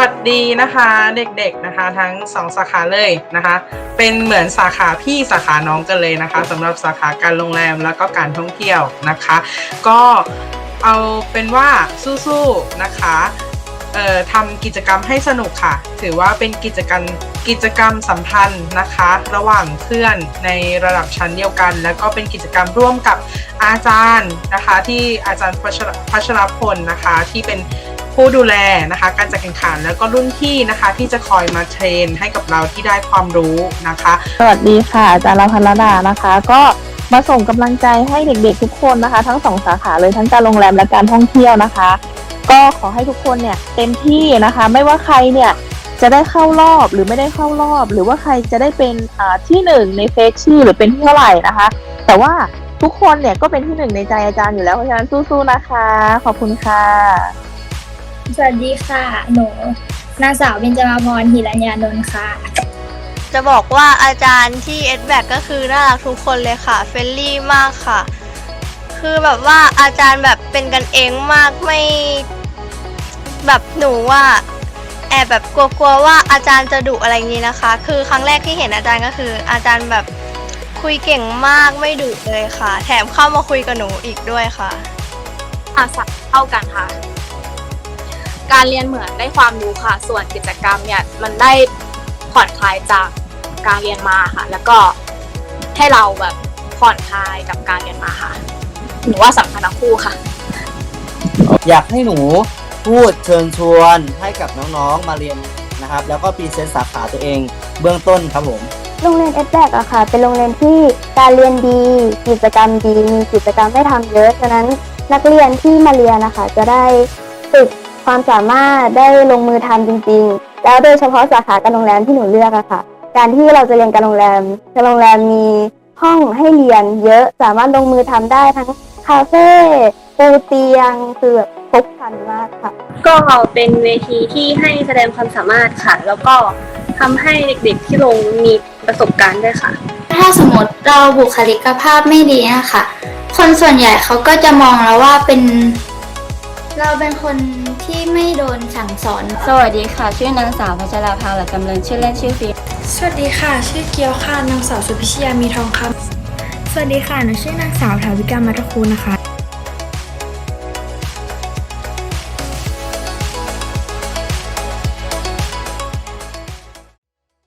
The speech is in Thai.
วัสดีนะคะเด็กๆนะคะ ทั้งสองสาขาเลยนะคะ เป็นเหมือนสาขาพี่สาขาน้องกันเลยนะคะสำหรับสาขาการโรงแรมแล้วก็การท่องเที่ยวนะคะ ก็เอาเป็นว่าสู้ๆนะคะเอ่อทำกิจกรรมให้สนุกค่ะ ถือว่าเป็นกิจกรรมกิจกรรมสัมพันธ์นะคะ ระหว่างเพื่อนในระดับชั้นเดียวกัน แล้วก็เป็นกิจกรรมร่วมกับอาจารย์นะคะ ที่อาจารย์พัชรพัชรพลนะคะที่เป็น ผู้ดูแลนะคะ การจัดแข่งขันแล้วก็รุ่นพี่นะคะ ที่จะคอยมาเทรนให้กับเราที่ได้ความรู้นะคะ สวัสดีค่ะอาจารย์ลาพันรดานะคะ ก็มาส่งกำลังใจให้เด็กๆทุกคนนะคะ ทั้งสองสาขาเลยทั้งการโรงแรมและการท่องเที่ยวนะคะ ก็ขอให้ทุกคนเนี่ยเต็มที่นะคะ ไม่ว่าใครเนี่ยจะได้เข้ารอบหรือไม่ได้เข้ารอบ หรือว่าใครจะได้เป็นอ่าที่หนึ่งในเฟซชื่อหรือเป็นที่เท่าไหร่นะคะ แต่ว่าทุกคนเนี่ยก็เป็นที่หนึ่งในใจอาจารย์อยู่แล้วเพราะฉะนั้นสู้ๆนะคะ ขอบคุณค่ะ สวัสดีค่ะ หนูนางสาวเบญจมาพรหิรัญญานนท์ค่ะ จะบอกว่าอาจารย์ที่เอสแบก็คือน่ารักทุกคนเลยค่ะ เฟรนลี่มากค่ะ คือแบบว่าอาจารย์แบบเป็นกันเองมากไม่ แบบหนูว่าแอบแบบกลัวๆว่าอาจารย์จะดุอะไรอย่างนี้นะคะ คือครั้งแรกที่เห็นอาจารย์ก็คือ อาจารย์แบบคุยเก่งมากไม่ดุเลยค่ะ แถมเข้ามาคุยกับหนูอีกด้วยค่ะอาศัยเท่ากันค่ะ การเรียนเหมือนได้ความรู้ค่ะ ส่วนกิจกรรมเนี่ยมันได้ผ่อนคลายจากการเรียนมาค่ะ แล้วก็ให้เราแบบผ่อนคลายกับการเรียนมาค่ะหนูว่าสำคัญทั้งคู่ค่ะ อยากให้หนูพูดเชิญชวนให้กับน้องๆมาเรียนนะครับ แล้วก็พรีเซนต์สาขาตัวเองเบื้องต้นครับผม โรงเรียนเอสแบกอะค่ะ เป็นโรงเรียนที่การเรียนดี กิจกรรมดี มีกิจกรรมให้ทำเยอะ ฉะนั้นนักเรียนที่มาเรียนนะคะ จะได้ฝึก ความสามารถได้ลงมือทำจริง ๆ แล้วโดยเฉพาะสาขาการโรงแรมที่หนูเลือกอะค่ะ การที่เราจะเรียนการโรงแรมการโรงแรมมีห้องให้เรียนเยอะสามารถลงมือทำได้ทั้งคาเฟ่ปูเตียงคือแบบครบครันมากค่ะ ก็เป็นเวทีที่ให้แสดงความสามารถค่ะ แล้วก็ทำให้เด็กๆที่ลงมีประสบการณ์ด้วยค่ะ ถ้าสมมติเราบุคลิกภาพไม่ดีนะคะคนส่วนใหญ่เขาก็จะมองเราว่าเป็น เราเป็นคนที่ไม่โดนสั่งสอน สวัสดีค่ะ ชื่อนางสาวพัชราภาหลักจำเริญชื่อเล่นชื่อฟิล์มสวัสดีค่ะ ชื่อเกียวค่ะนางสาวสุพิชยามีทองคำสวัสดีค่ะหนูชื่อนางสาวถาวิกามัตคูนะคะ